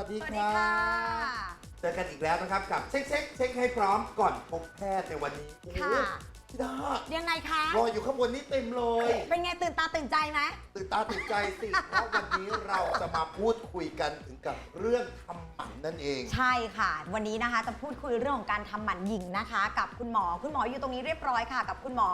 วัสดีสวัสคดีรัค่ะบเจอกันอีกแล้วนะครับกับเช็คเช็คเช็คให้พร้อมก่อนพบแพทย์ในวันนี้โอ้โหค่ะพี่ดายังไงคะรออยู่ข้างบนนี้เต็มเลย เป็นไงตื่นตาตื่นใจไหมตื่นตาตื่นใจสิ เพราะวันนี้เราจะมาพูดคุยกันถึงกับเรื่องทำหมันนั่นเอง ใช่ค่ะ วันนี้นะคะจะพูดคุยเรื่องของการทำหมันหญิงนะคะ กับคุณหมอคุณหมออยู่ตรงนี้เรียบร้อยค่ะ กับคุณหมอ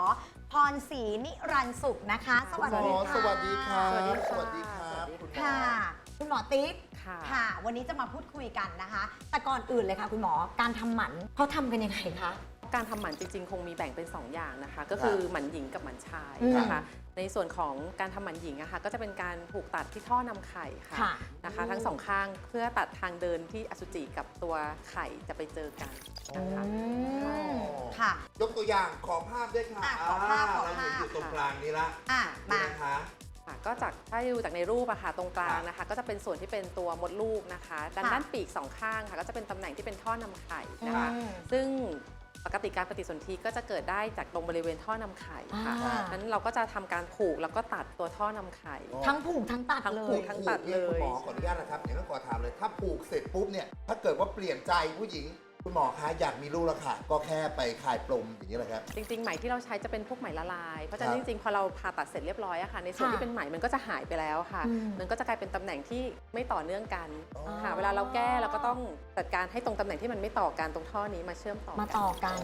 พรศรีนิรันดร์สุขนะคะสคุณวัสหมดีอค่ะสวัสดีครับสวัสดีค่ะสวัสดีครับคุณหมอค่ะคุณหมอติ๊ก ค่ะ ค่ะ วันนี้จะมาพูดคุยกันนะคะ แต่ก่อนอื่นเลยค่ะคุณหมอ การทำหมันเขาทำกันยังไงคะ การทำหมันจริงๆ คงมีแบ่งเป็น 2 อย่างนะคะ ก็คือหมันหญิงกับหมันชายอืมนะคะ ในส่วนของการทำหมันหญิงอะค่ะก็จะเป็นการผูกตัดที่ท่อนำไข่ค่ะค่ะนะคะ ทั้งสองข้างเพื่อตัดทางเดินที่อสุจิกับตัวไข่จะไปเจอกันนะคะ อืมค่ะ ยกตัวอย่างขอภาพด้วยค่ะอะขอภาพขอเราภาพเห็นอยู่ตรงกลางนี้ละอะนี่มา นะคะค่ะ ก็จากถ้าดูจากในรูปอะค่ะตรงกลางนะคะ ก็จะเป็นส่วนที่เป็นตัวมดลูกนะคะด้านค่ะด้านปีกสองข้างค่ะ ก็จะเป็นตำแหน่งที่เป็นท่อนำไข่นะคะ อืมซึ่งปกติการปฏิสนธิก็จะเกิดได้จากตรงบริเวณท่อนำไข่ค่ะอ่านั้นเราก็จะทำการผูกแล้วก็ตัดตัวท่อนำไข่อ๋อทั้งผูกทั้งตัดทั้งเลผูย ก ทั้งตัดเลย คุณหมอขออนุญาตนะครับอย่างนั้นขอถามเลย ถ้าผูกเสร็จปุ๊บเนี่ย ถ้าเกิดว่าเปลี่ยนใจผู้หญิง คุณหมอคะอยากมีลูกแล้วค่ะ ก็แค่ไปคลายปลมอย่างนี้แหละครับ จริงๆไหมที่เราใช้จะเป็นพวกไหมละลาย เพราะฉะนั้คนรับจริงๆ พอเราผ่าตัดเสร็จเรียบร้อยอะค่ะ ในส่วนค่ะที่เป็นไหมมันก็จะหายไปแล้วค่ะ อืมมันก็จะกลายเป็นตำแหน่งที่ไม่ต่อเนื่องกันอ๋อ ค่ะ เวลาเราแก้เราก็ต้องจัดการให้ตรงตำแหน่งที่มันไม่ต่อกันตรงท่อนี้มาเชื่อมต่อมาต่อกัน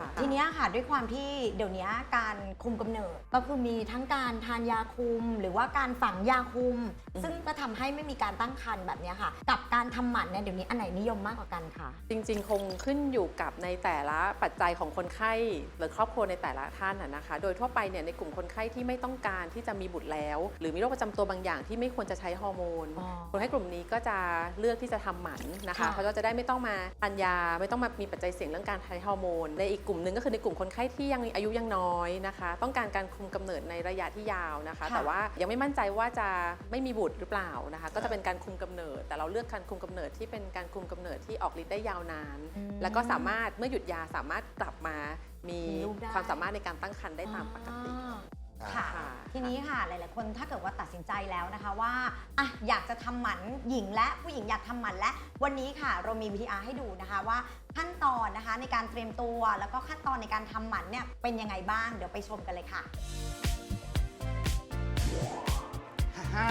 ค่ะ ทีเนี้ยค่ะด้วยความที่เดี๋ยวนี้การคุมกำเนิดก็คือมีทั้งการทานยาคุม หรือว่าการฝังยาคุม อืม ซึ่งก็ทำให้ไม่มีการตั้งครรภ์แบบเนี้ยค่ะ กับการทำหมันเนี่ยเดี๋ยวนี้อันไหนนิยมมากกว่ากันคะ จริงๆ คงขึ้นอยู่กับในแต่ละปัจจัยของคนไข้หรือครอบครัวในแต่ละท่านนะนะคะ โดยทั่วไปเนี่ยในกลุ่มคนไข้ที่ไม่ต้องการที่จะมีบุตรแล้ว หรือมีโรคประจำตัวบางอย่างที่ไม่ควรจะใช้ฮอร์โมนอ๋อคนไข้กลุ่มนี้ก็จะเลือกที่จะทำหมันนะคะค่ะเพราะว่าจะได้ไม่ต้องมาทานยา ไม่ต้องมามีปัจจัยเสี่ยงเรื่องการใช้ฮอร์โมนในอีกกลุ่มหนึ่งก็คือในกลุ่มคนไข้ที่ยังอายุยังน้อยนะคะ ต้องการการคุมกำเนิดในระยะที่ยาวนะคะค่ะแต่ว่ายังไม่มั่นใจว่าจะไม่มีบุตรหรือเปล่านะคะ ก็จะเป็นการคุมกำเนิด แต่เราเลือกการคุมกำเนิดที่เป็นการคุมกำเนิดที่ออกฤทธิ์ได้ยาวนานอืมแล้วก็สามารถเมื่อหยุดยาสามารถกลับมามีมีลูกได้ ความสามารถในการตั้งครรภ์ได้ตามปกติ อ่าค่ะ ค่ะ ทีนี้ค่ะหลาย ๆ คนถ้าเกิดว่าตัดสินใจแล้วนะคะว่าอะอยากจะทำหมันหญิงและผู้หญิงอยากทำหมันและ วันนี้ค่ะ เรามีวิธีอาให้ดูนะคะว่าขั้นตอนนะคะในการเตรียมตัวแล้วก็ขั้นตอนในการทำหมันเนี่ยเป็นยังไงบ้างเดี๋ยวไปชมกันเลยค่ะ ฮ่า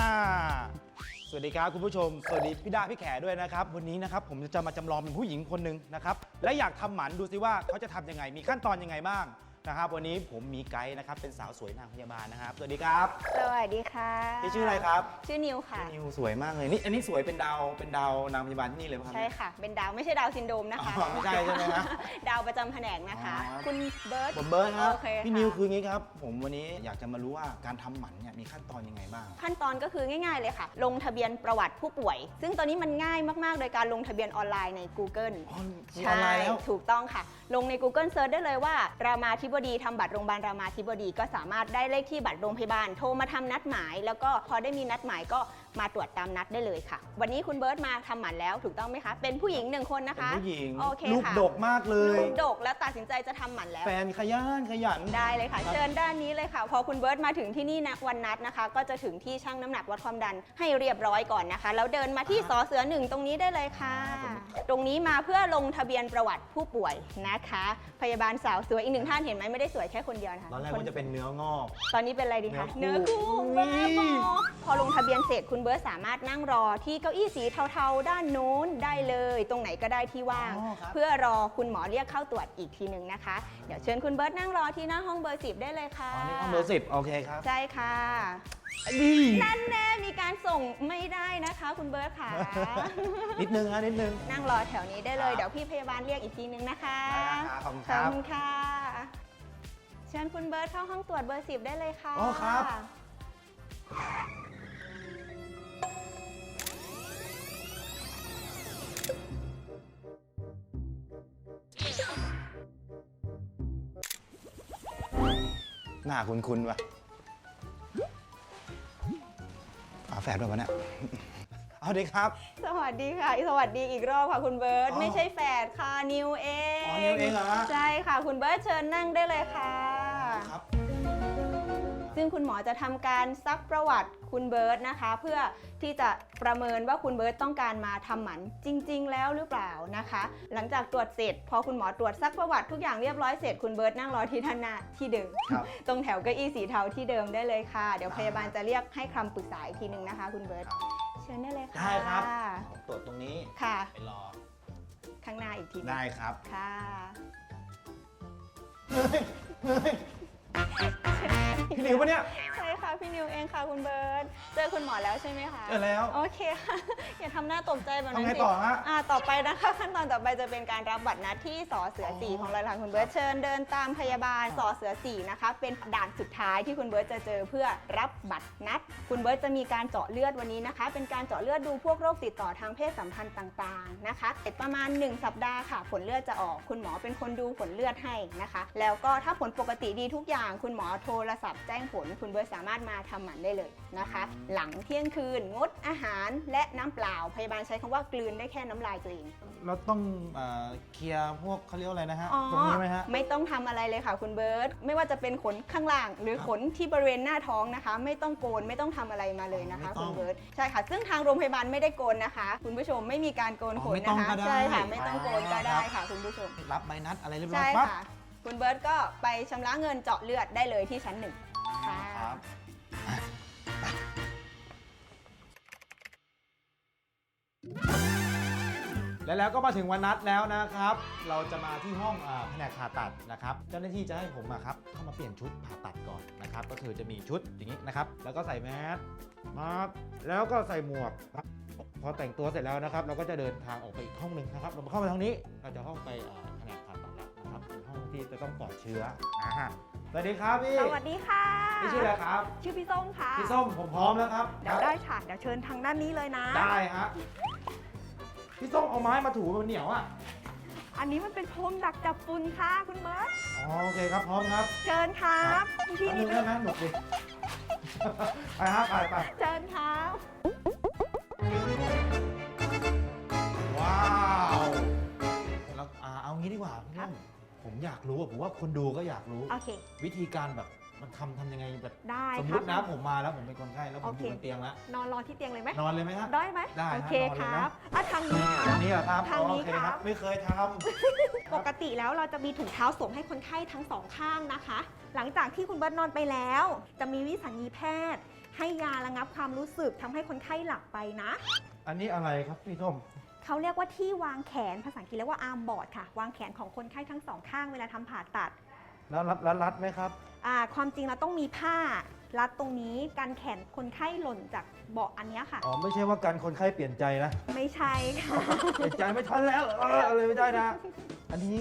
สวัสดีครับคุณผู้ชม สวัสดีพี่ดาพี่แขด้วยนะครับ วันนี้นะครับผมจะมาจำลองเป็นผู้หญิงคนหนึ่งนะครับ และอยากทำหมันดูซิว่าเขาจะทำยังไง มีขั้นตอนยังไงบ้าง นะครับ วันนี้ผมมีไกด์นะครับเป็นสาวสวยนางพยาบาลนะครับ สวัสดีครับสวัสดีค่ะพี่ชื่ออะไรครับ ชื่อนิวค่ะ นิวสวยมากเลยนี่อันนี้สวยเป็นดาวเป็นดาวนางพยาบาลที่นี่เลยไหมครับ ใช่ค่ะ เป็นดาวไม่ใช่ดาวซินโดรมนะคะอ๋อไม่ใช่ใช่ไหมฮะดาวประจำแผนกนะคะ อ๋อ คุณเบิร์ต ผมเบิร์ดครับโอเคพี่ค่ะนิวคืองี้ครับ ผมวันนี้อยากจะมารู้ว่าการทำหมันเนี่ยมีขั้นตอนยังไงบ้าง ขั้นตอนก็คือง่ายๆเลยค่ะ ลงทะเบียนประวัติผู้ป่วย ซึ่งตอนนี้มันง่ายมากๆ โดยการลงทะเบียนออนไลน์ใน Google อ๋อมีออนไลน์แล้ว ถูกต้องค่ะ ลงใน Google Search ได้เลยว่า รามาธิบบดีทำบัตรโรงพยาบาลรามาธิบดีก็สามารถได้เลขที่บัตรโรงพยาบาลโทรมาทำนัดหมาย แล้วก็พอได้มีนัดหมายก็ มาตรวจตามนัดได้เลยค่ะ วันนี้คุณเบิร์ตมาทำหมันแล้วถูกต้องไหมคะ เป็นผู้หญิงหนึ่งคนนะเป็นคะผู้หญิงโอเคลูกค่ะ ดกมากเลย ลูกดกแล้วตัดสินใจจะทำหมันแล้ว แฟนขยันขยัน ได้เลยค่ะเชิญด้านนี้เลยค่ะ พอคุณเบิร์ตมาถึงที่นี่นะวันนัดนะคะ ก็จะถึงที่ช่างน้ำหนักวัดความดันให้เรียบร้อยก่อนนะคะ แล้วเดินมาที่อ่าสอเสือหนึ่งตรงนี้ได้เลยค่ะครับผมตรงนี้มาเพื่อลงทะเบียนประวัติผู้ป่วยนะคะ พยาบาลสาวสวยอีกหนึ่งท่านเห็นไหมไม่ได้สวยแค่คนเดียวนะคะตอนแรกคว่าจะเป็นเนื้องอก ตอนนี้เป็นอะไรดีคะเนื้อคู่เนื้อคู่บ้าบอพอลงทะเบียนเสร็จคุณเบิร์ตสามารถนั่งรอที่เก้าอี้สีเทาๆ ด้านโน้นได้เลย ตรงไหนก็ได้ที่ว่าง อ๋อครับ เพื่อรอคุณหมอเรียกเข้าตรวจอีกทีหนึ่งนะคะ เดี๋ยวเชิญคุณเบิร์ตนั่งรอที่หน้าห้องเบอร์สิบได้เลยค่ะ อ๋อนี่ห้องเบอร์สิบโอเคครับใช่ค่ะ ดีนั่นแน่มีการส่งไม่ได้นะคะ คุณเบิร์ตค่ะ นิดนึงฮะนิดนึง นั่งรอแถวนี้ได้เลย ครับ เดี๋ยวพี่พยาบาลเรียกอีกทีนึงนะคะ ได้ครับขอบคุณขครัอบบคุณค่ะ เชิญคุณเบิร์ตเข้าห้องตรวจเบอร์สิบได้เลยค่ะอ๋อครับ หน้าคุณคุณวะฝาแฝดด้วยวะเนี่ยเอาดีครับ สวัสดีค่ะ สวัสดีอีกรอบค่ะคุณเบิร์ตอ๋อ ไม่ใช่แฝดค่ะนิวเอง อ๋อนิวเองเหรอฮะใช่ค่ะ คุณเบิร์ตเชิญนั่งได้เลยค่ะ ครับ ซึ่งคุณหมอจะทำการซักประวัติคุณเบิร์ตนะคะ เพื่อที่จะประเมินว่าคุณเบิร์ตต้องการมาทำหมันจริง ๆ แล้วหรือเปล่านะคะ หลังจากตรวจเสร็จ พอคุณหมอตรวจซักประวัติทุกอย่างเรียบร้อยเสร็จคุณเบิร์ตนั่งรอที่ท่านหน้าที่เดิมครับ ตรงแถวเก้าอี้สีเทาที่เดิมได้เลยค่ะ เดี๋ยวพยาบาลจะเรียกให้คำปรึกษาอีกทีหนึ่งนะคะ คุณเบิร์ตเชิญได้เลยค่ะได้ครับ ผมตรวจตรงนี้ค่ะ ไปรอ ข้างหน้าอีกทีหนึ่งได้ครับ ค่ะ พี่หลิวปะเนี่ย พี่นิวเองค่ะคุณเบิร์ตเจอคุณหมอแล้วใช่ไหมคะเจอแล้วโอเคค่ะอย่าทำหน้าตกใจแบบนั้ทำนไงสิต่อฮะอ่าต่อไปนะคะขั้นตอนต่อไปจะเป็นการรับบัตรนัดที่สอเสือสี่ของเราค่ะคุณเบิร์ตเชิญเดินตามพยาบาลสอเสือสี่นะคะเป็นด่านสุดท้ายที่คุณเบิร์ตจะเจอเพื่อรับบัตรนัด คุณเบิร์ตจะมีการเจาะเลือดวันนี้นะคะ เป็นการเจาะเลือดดูพวกโรคติดต่อทางเพศสัมพันธ์ต่างๆนะคะเสร็จประมาณ 1 สัปดาห์ค่ะ ผลเลือดจะออก คุณหมอเป็นคนดูผลเลือดให้นะคะ แล้วก็ถ้าผลปกติดีทุกอย่าง คุณหมอโทรศัพท์แจ้งผล คุณเบิร์ตสามารถมาทำหมันได้เลยนะคะ หลังเที่ยงคืนงดอาหารและน้ำเปล่าพยาบาลใช้คำว่ากลืนได้แค่น้ำลายตัวเองเราต้องเอ่อเคลียร์พวกเขาเรียกว่าอะไรนะฮะอ๋อตรงนี้ไหมฮะไม่ต้องทำอะไรเลยค่ะคุณเบิร์ตไม่ว่าจะเป็นขนข้างล่าง หรือขนที่บริเวณหน้าท้องนะคะ ไม่ต้องโกนไม่ต้องทำอะไรมาเลยนะคะไม่ต้คุองณเบิร์ตใช่ค่ะ ซึ่งทางโรงพยาบาลไม่ได้โกนนะคะ คุณผู้ชมไม่มีการโกนอ๋อขนไม่ต้อนะงคะก็ได้ใช่ค่ะไม่ต้องโกนก็ได้อ๋อครับค่ะ คุณผู้ชม รับใบนัดอะไรเรียบร้อใช่ยปั๊บค่ะคุณเบิร์ตก็ไปชำระเงินเจาะเลือดได้เลยที่ชั้นหนึ่งค่ะ และแล้วก็มาถึงวันนัดแล้วนะครับ เราจะมาที่ห้องอ่าแผนกผ่าตัดนะครับ เจ้าหน้าที่จะให้ผมอะครับเข้ามาเปลี่ยนชุดผ่าตัดก่อนนะครับ ก็คือจะมีชุดอย่างนี้นะครับ แล้วก็ใส่แมสมาแล้วก็ใส่หมวกครับพอแต่งตัวเสร็จแล้วนะครับ เราก็จะเดินทางออกไปอีกห้องหนึ่งนะครับ เราเข้าไปทางนี้ เราจะห้องไปอ่าแผนกผ่าตัดแล้วนะครับเป็นห้องที่จะต้องปลอดเชื้อนะฮะสวัสดีครับพี่สวัสดีค่ะ พี่ชื่ออะไรครับ ชื่อพี่ส้มค่ะ พี่ส้มผมพร้อมแล้วครับเดี๋ยวได้ค่ะ เดี๋ยวเชิญทางด้านนี้เลยนะ ได้ฮะ พี่ส้มเอาไม้มาถูมันเหนียวอะ อันนี้มันเป็นพรมดักจับฝุ่นค่ะคุณเบิร์ตอ๋อโอเคครับพร้อมครับเชิญครับพี่แป๊บนึนี่งได้ไหมหนุกดิ ไปฮะไปไปเชิญครับว้าวแล้วอ่าเอางี้ดีกว่าพี่ส้มผมอยากรู้อะผมว่าคนดูก็อยากรู้ โอเค วิธีการแบบ มันทำทำยังไงแบบได้สมมครับตินะผมมาแล้วผมเป็นคนไข้แล้วผมโออเคยู่บนเตียงแล้วนอนรอที่เตียงเลยไหมนอนเลยไหมฮะได้ไหมได้ฮะโอเคนอนเลยคนะรับอะทางนี้คอัรันบนี้เหรอครับทางนี้โอเคครับ ไม่เคยทปกติแล้วเราจะมีถุงเท้าสวมให้คนไข้ทั้งสองข้างนะคะ หลังจากที่คุณเบิร์ตนอนไปแล้ว จะมีวิสัญญีแพทย์ ให้ยาระงับความรู้สึกทำให้คนไข้หลับไปนะำอันนี้อะไรครับพี่ส้มเขาเรียกว่าที่วางแขนภาษาอังกฤษเรียกว่าอาร์มบอร์ดค่ะ วางแขนของคนไข้ทั้งสองข้างเวลาทำผ่าตัด แล้วรัดรัดรัดไหมครับอ่า ความจริงเราต้องมีผ้ารัดตรงนี้กันแขนคนไข้หล่นจากเบาะอันเนี้ยค่ะ อ๋อไม่ใช่ว่าการคนไข้เปลี่ยนใจนะ ไม่ใช่ค่ะ เปลี่ยนใจไม่ทันแล้วเอออะไรไม่ได้นะ อันนี้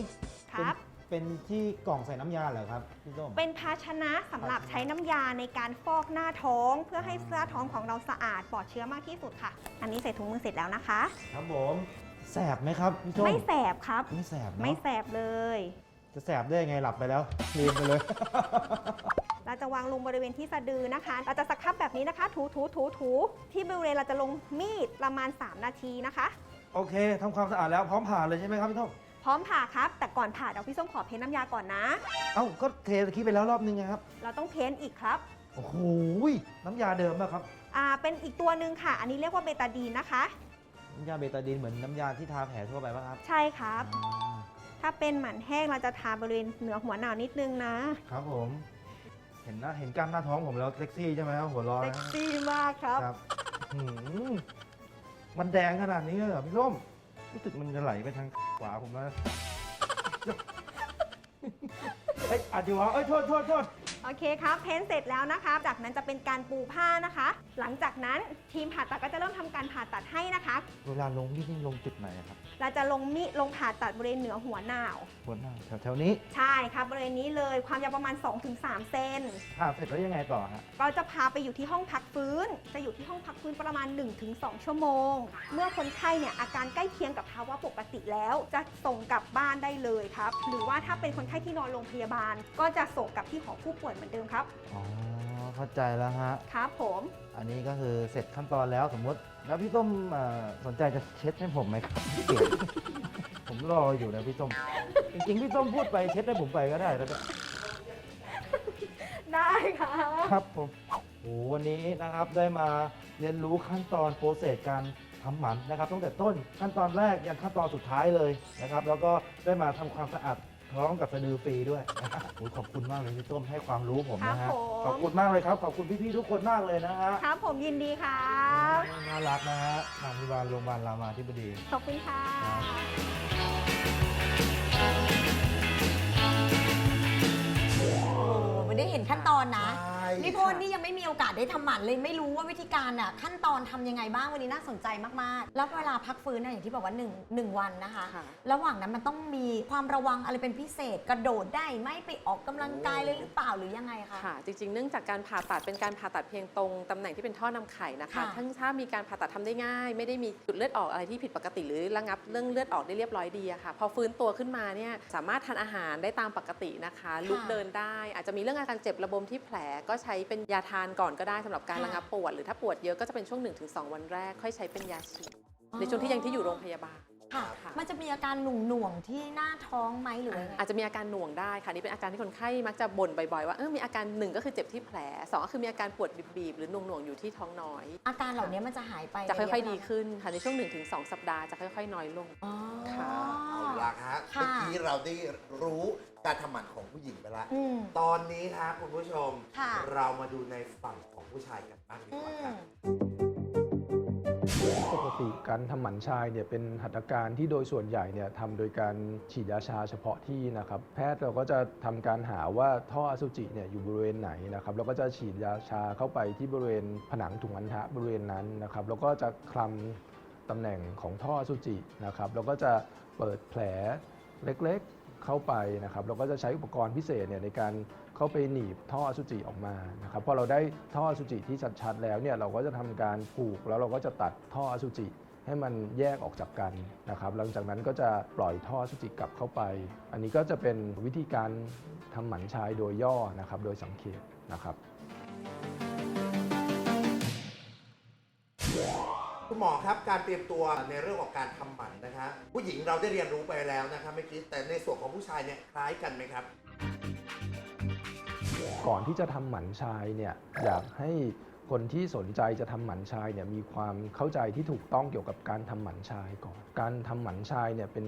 ครับเป็นเป็นที่กล่องใส่น้ำยาเหรอครับพี่ส้ม เป็นภาชนะสำหรับใช้น้ำยาในการฟอกหน้าท้อง เพื่อให้หน้าท้องของเราสะอาดปลอดเชื้อมากที่สุดค่ะ อันนี้ใส่ถุงมือเสร็จแล้วนะคะ ครับผม แสบไหมครับพี่ส้มไม่แสบครับ ไม่แสบเนไม่อะแสบเลย จะแสบได้ยังไงหลับไปแล้วลืมไปเลย เราจะวางลงบริเวณที่สะดือนะคะ เราจะสครับแบบนี้นะคะ ถูถูถูถูที่บริเวณเราจะลงมีดประมาณ 3 นาทีนะคะ โอเคทำความสะอาดแล้วพร้อมผ่าเลยใช่ไหมครับพี่ส้มพร้อมผ่าครับ แต่ก่อนผ่าเดี๋ยวพี่ส้มขอเพ้นน้ำยาก่อนนะ เอ้าก็เทตะกี้ไปแล้วรอบนึงไงครับเราต้องเพ้นอีกครับโอ้โหน้ำยาเดิมป่ะครับอ่าเป็นอีกตัวหนึ่งค่ะ อันนี้เรียกว่าเบตาดีนนะคะ น้ำยาเบตาดีนเหมือนน้ำยาที่ทาแผลทั่วไปป่ะครับ ใช่ครับอ่า ถ้าเป็นหมันแห้งเราจะทาบริเวณเหนือหัวหนาวนิดนึงนะ ครับผม เห็นหน้าเห็นกล้ามหน้าท้องผมแล้วเซ็กซี่ใช่ไหมครับหัวเร้อนเซ็กซี่มากครับ ครับหืมมันแดงขนาดนี้เลยเหรอพี่ส้มรู้สึกมันจะไหลไปทางขวาผมแล้วเอ้ยอาจจะวะเอ้ยโทษโทษโทษ โอเคครับเพ้นเสร็จแล้วนะคะ จากนั้นจะเป็นการปูผ้านะคะ หลังจากนั้นทีมผ่าตัดก็จะเริ่มทำการผ่าตัดให้นะคะ เวลาลงนี่นี่ลงจุดไหนอะครับ เราจะลงมีลงผ่าตัดบริเวณเหนือหัวหนาว บนหน้าแถวแถวนี้ใช่ครับบริเวณนี้เลยความยาวประมาณ 2-3 เซน ผ่าเสร็จแล้วยังไงต่อฮะ เราจะพาไปอยู่ที่ห้องพักฟื้น จะอยู่ที่ห้องพักฟื้นประมาณ 1-2 ชั่วโมง เมื่อคนไข้เนี่ยอาการใกล้เคียงกับภาวะปกติแล้ว จะส่งกลับบ้านได้เลยครับ หรือว่าถ้าเป็นคนไข้ที่นอนโรงพยาบาล ก็จะส่งกลับที่หอผู้ป่วยเหมือนเดิมครับอ๋อเข้าใจแล้วฮะ ครับผมอันนี้ก็คือเสร็จขั้นตอนแล้วสมมติ แล้วพี่ต้มเอ่อสนใจจะเช็ดให้ผมไหมครับเกียรติผมรออยู่นะพี่ต้มจริงๆพี่ต้มพูดไปเช็ดให้ผมไปก็ได้แล้วก็ได้ค่ะครับผมโอ้วันนี้นะครับได้มาเรียนรู้ขั้นตอนโปรเซสการทำหมันนะครับตั้งแต่ต้นขั้นตอนแรกยันขั้นตอนสุดท้ายเลยนะครับ แล้วก็ได้มาทำความสะอาด พร้อมกับสะดือฟรีด้วยนะครับโอ้ยขอบคุณมากเลยพี่ต้มให้ความรู้ผมนะครัฮะบผม ขอบคุณมากเลยครับ ขอบคุณพี่ๆทุกคนมากเลยนะฮะครับผมยินดีครับ น่ารักนะฮะโรงพยาบาลโรงพยาบาลรามาธิบดี ขอบคุณค่ะ โอ้ไม่ได้เห็นขั้นตอนนะ ใช่ นี่โทษนี่ยังไม่มีโอกาสได้ทำหมันเลยไม่รู้ว่าวิธีการอะขั้นตอนทำยังไงบ้างวันนี้น่าสนใจมากๆ แล้วเวลาพักฟื้นน่ะอย่างที่บอกว่า1งวันนะคะ ค่ะ ระหว่างนั้นมันต้องมีความระวังอะไรเป็นพิเศษ กระโดดได้ไหมไปออกกำลังกายเลยหรือเปล่าหรือยังไงคะ ค่ะจริงๆ เนื่องจากการผ่าตัดเป็นการผ่าตัดเพียงตรงตำแหน่งที่เป็นท่อนำไข่นะคะค่ะถ้าถ้ามีการผ่าตัดทำได้ง่าย ไม่ได้มีจุดเลือดออกอะไรที่ผิดปกติหรือระงับเรื่องเลือดออกได้เรียบร้อยดีอะค่ะ พอฟื้นตัวขึ้นมาเนี่ยสามารถทานอาหารได้ตามปกตินะคะ ลุกเดินได้ อาจจะมีเรื่องอาการเจ็บระบมที่แผลก็ใช้เป็นยาทานก่อนก็ได้สำหรับการระงับปวด หรือถ้าปวดเยอะก็จะเป็นช่วง 1-2 วันแรก ค่อยใช้เป็นยาฉีดในช่วงที่ยังที่อยู่โรงพยาบาล ค่ะค่ะ มันจะมีอาการหน่วงหน่วงๆที่หน้าท้องไหมหรือยังไง อาจจะมีอาการหน่วงได้ค่ะนี่เป็นอาการที่คนไข้มักจะบ่นบ่อยๆว่าเออมีอาการหนึ่งก็คือเจ็บที่แผลสองก็คือมีอาการปวดบีบๆหรือหน่วงๆอยู่ที่ท้องน้อย อาการเหล่านี้มันจะหายไปจะค่อยๆในดีระะขึ้นค่ะในช่วง 1-2 สัปดาห์จะค่อยๆ น้อยลง อ๋อ ค่ะ เอาละฮะค่ะ เมื่อกี้เราได้รู้การทำหมันของผู้หญิงไปแล้วอืม ตอนนี้ฮะคุณผู้ชม ค่ะ เรามาดูในฝั่งของผู้ชายกันบ้างดีอืกว่าครับมป กติการทำหมันชายเนี่ยเป็นหัตถการที่โดยส่วนใหญ่เนี่ยทำโดยการฉีดยาชาเฉพาะที่นะครับ แพทย์เราก็จะทำการหาว่าท่ออสุจิเนี่ยอยู่บริเวณไหนนะครับแล้วก็จะฉีดยาชาเข้าไปที่บริเวณผนังถุงอัณฑะบริเวณนั้นนะครับแล้วก็จะคลำตำแหน่งของท่ออสุจินะครับแล้วก็จะเปิดแผลเล็กๆ เข้าไปนะครับเราก็จะใช้อุปกรณ์พิเศษเนี่ยในการเข้าไปหนีบท่ออสุจิออกมานะครับพอเราได้ท่ออสุจิที่ชัดๆแล้วเนี่ยเราก็จะทำการผูกแล้วเราก็จะตัดท่ออสุจิให้มันแยกออกจากกันนะครับ หลังจากนั้นก็จะปล่อยท่ออสุจิกลับเข้าไป อันนี้ก็จะเป็นวิธีการทำหมันชายโดยย่อนะครับ โดยสังเกตนะครับ คุณหมอครับการเตรียมตัวในเรื่องของการทำหมันนะคะผู้หญิงเราได้เรียนรู้ไปแล้วนะคะเมื่อกี้แต่ในส่วนของผู้ชายเนี่ยคล้ายกันไหมครับ ก่อนที่จะทำหมันชายเนี่ยอยากให้คนที่สนใจจะทำหมันชายเนี่ยมีความเข้าใจที่ถูกต้องเกี่ยวกับการทำหมันชายก่อน การทำหมันชายเนี่ยเป็น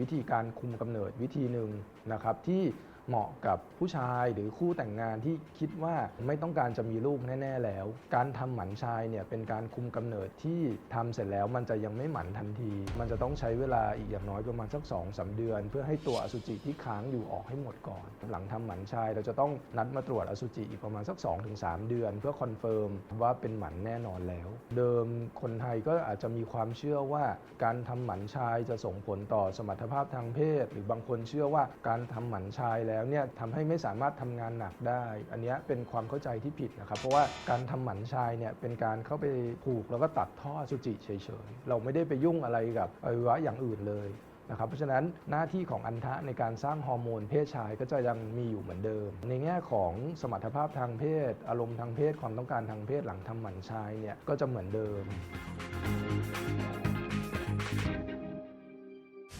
วิธีการคุมกำเนิดวิธีหนึ่งนะครับที่ เหมาะกับผู้ชายหรือคู่แต่งงานที่คิดว่าไม่ต้องการจะมีลูกแน่ ๆ แล้ว การทำหมันชายเนี่ยเป็นการคุมกำเนิดที่ทำเสร็จแล้วมันจะยังไม่หมันทันที มันจะต้องใช้เวลาอีกอย่างน้อยประมาณสัก2อสเดือน เพื่อให้ตัวอสุจิที่ค้างอยู่ออกให้หมดก่อน หลังทำหมันชายเราจะต้องนัดมาตรวจอสุจิอีกประมาณสัก 2-3 เดือน เพื่อคอนเฟิร์มว่าเป็นหมันแน่นอนแล้ว เดิมคนไทยก็อาจจะมีความเชื่อว่า การทำหมันชายจะส่งผลต่อสมรรถภาพทางเพศ หรือบางคนเชื่อว่าการทำหมันชายแล้วแล้วเนี่ยทำให้ไม่สามารถทำงานหนักได้ อันนี้เป็นความเข้าใจที่ผิดนะครับ เพราะว่าการทำหมันชายเนี่ยเป็นการเข้าไปผูกแล้วก็ตัดท่ออสุจิเฉยๆ เราไม่ได้ไปยุ่งอะไรกับอวัยวะอย่างอื่นเลยนะครับเพราะฉะนั้นหน้าที่ของอันทะในการสร้างฮอร์โมนเพศชายก็จะยังมีอยู่เหมือนเดิม ในแง่ของสมรรถภาพทางเพศ อารมณ์ทางเพศความต้องการทางเพศหลังทำหมันชายเนี่ยก็จะเหมือนเดิม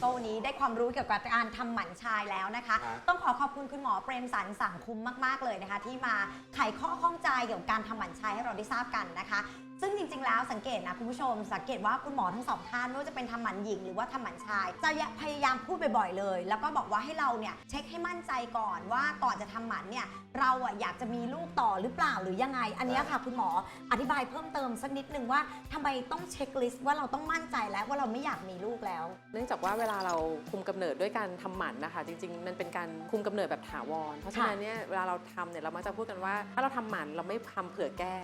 ก็วันนี้ได้ความรู้เกี่ยวกับการทำหมันชายแล้วนะคะ ครับต้องขอขอบคุณคุณหมอเปรมสันสังคุมมาก ๆ เลยนะคะ ที่มาไขข้อข้องใจเกี่ยวกับการทำหมันชายให้เราได้ทราบกันนะคะ ซึ่งจริงๆ แล้วสังเกตนะคุณผู้ชม สังเกตว่าคุณหมอทั้งสองท่านไม่ว่าจะเป็นทำหมันหญิงหรือว่าทำหมันชาย จะพยายามพูดบ่อยๆเลย แล้วก็บอกว่าให้เราเนี่ยเช็คให้มั่นใจก่อนว่าก่อนจะทำหมันเนี่ยเราอะอยากจะมีลูกต่อหรือเปล่าหรือยังไง อันเนี้ยค่ะคุณหมออธิบายเพิ่มเติมสักนิดนึงว่าทำไมต้องเช็คลิสต์ว่าเราต้องมั่นใจแล้วว่าเราไม่อยากมีลูกแล้ว เนื่องจากว่าเวลาเราคุมกำเนิดด้วยการทำหมันนะคะ จริง ๆ มันเป็นการคุมกำเนิดแบบถาวร เพราะฉะนั้นเนี่ยเวลาเราทำเนี่ยเรามักจะพูดกันว่าถ้าเราทำหมันเราไม่ทำเผื่อแก้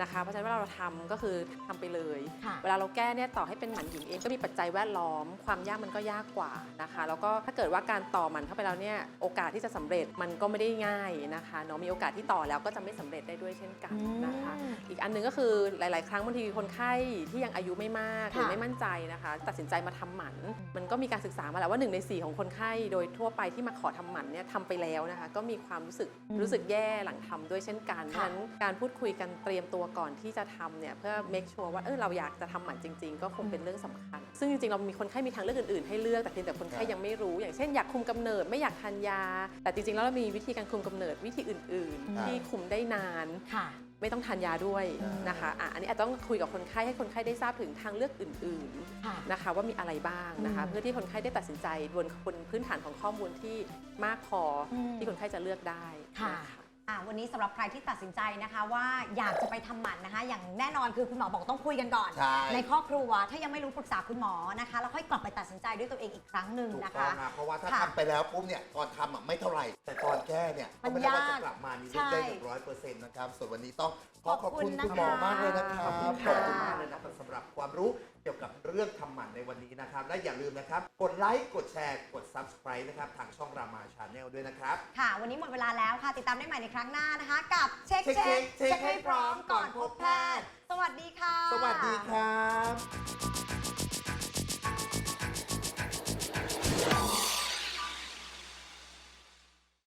นะคะ เพราะฉะนั้นเวลาเราทำก็คือทำไปเลยค่ะเวลาเราแก้เนี่ยต่อให้เป็นหมันหญิงเองก็มีปัจจัยแวดล้อม ความยากมันก็ยากกว่านะคะ แล้วก็ถ้าเกิดว่าการต่อหมันเข้าไปแล้วเนี่ยโอกาสที่จะสำเร็จมันก็ไม่ได้ง่ายนะคะเนาะมีโอกาสที่ต่อแล้วก็จะไม่สำเร็จได้ด้วยเช่นกันนะคะอืมอีกอันหนึงก็คือหลาย ๆ ครั้งบางทีคนไข้ที่ยังอายุไม่มากหรือค่ะไม่มั่นใจนะคะ ตัดสินใจมาทำหมัน มันก็มีการศึกษามาแล้วว่าหนึ่งในสี่ของคนไข้โดยทั่วไปที่มาขอทำหมันเนี่ยทำไปแล้วนะคะ ก็มีความรู้สึกอืมรู้สึกแย่หลังทำด้วยเช่นกันเพราะฉะนั้นการพูดคุยกันเตรียมตัวก่อนที่จะทำเนี่ยเพื่อ make sure ว่าเออเราอยากจะทำหมันจริง ๆ ก็คงเป็นเรื่องสำคัญ ซึ่งจริงๆเรามีคนไข้มีทางเลือกอื่นๆ ให้เลือกแต่เพียงแต่คนไข้ยังไม่รู้ อย่างเช่นอยากคุมกำเนิดไม่อยากทานยา แต่จริงๆแล้วเรามีวิธีการคุมกำเนิดวิธีอื่นครับๆที่คุมได้นาน ค่ะ ไม่ต้องทานยาด้วยอ่าน นะคะอะอันนี้อาจจะต้องคุยกับคนไข้ให้คนไข้ได้ทราบถึงทางเลือกอื่นค่ะ ๆนะคะว่ามีอะไรบ้างนะคะ อืมเพื่อที่คนไข้ได้ตัดสินใจบนบนพื้นฐานของข้อมูลที่มากพออมที่คนไข้จะเลือกได้ค่ะ น อะวันนี้สำหรับใครที่ตัดสินใจนะคะ ว่าอยากจะไปทำหมันนะคะ อย่างแน่นอนคือคุณหมอบอกต้องคุยกันก่อนใช่ในครอบครัวถ้ายังไม่รู้ปรึกษาคุณหมอนะคะ แล้วค่อยกลับไปตัดสินใจด้วยตัวเองอีกครั้งหนึ่งถูกนะต้อคะงนะเพราะว่าถ้าค่ะ ทำไปแล้วปุ๊บเนี่ยตอนทำอะไม่เท่าไหร่ แต่ตอน แก้เนี่ยมันก็ไม่ได้ว่ายากจะกลับมานี่ใช่ได้หนึ่งร้อยเปอร์เซ็นต์นะครับ ส่วนวันนี้ต้องขอขขออบบคุคุณณคุณหมอนะคะมากเลยนะครับขอบคุณขอบคุณค่ะ มากเลยนะครับสำหรับความรู้เกี่ยวกับเรื่องทำหมันในวันนี้นะครับ และอย่าลืมนะครับ กดไลค์กดแชร์กด subscribe นะครับทางช่องรามาชาแนลด้วยนะครับ ค่ะ วันนี้หมดเวลาแล้วค่ะ ติดตามได้ใหม่ในครั้งหน้านะคะ กับเช็คเช็คเช็คเช็คเช็คให้พร้อมก่อนพบแพทย์ สวัสดีค่ะ สวัสดีครับ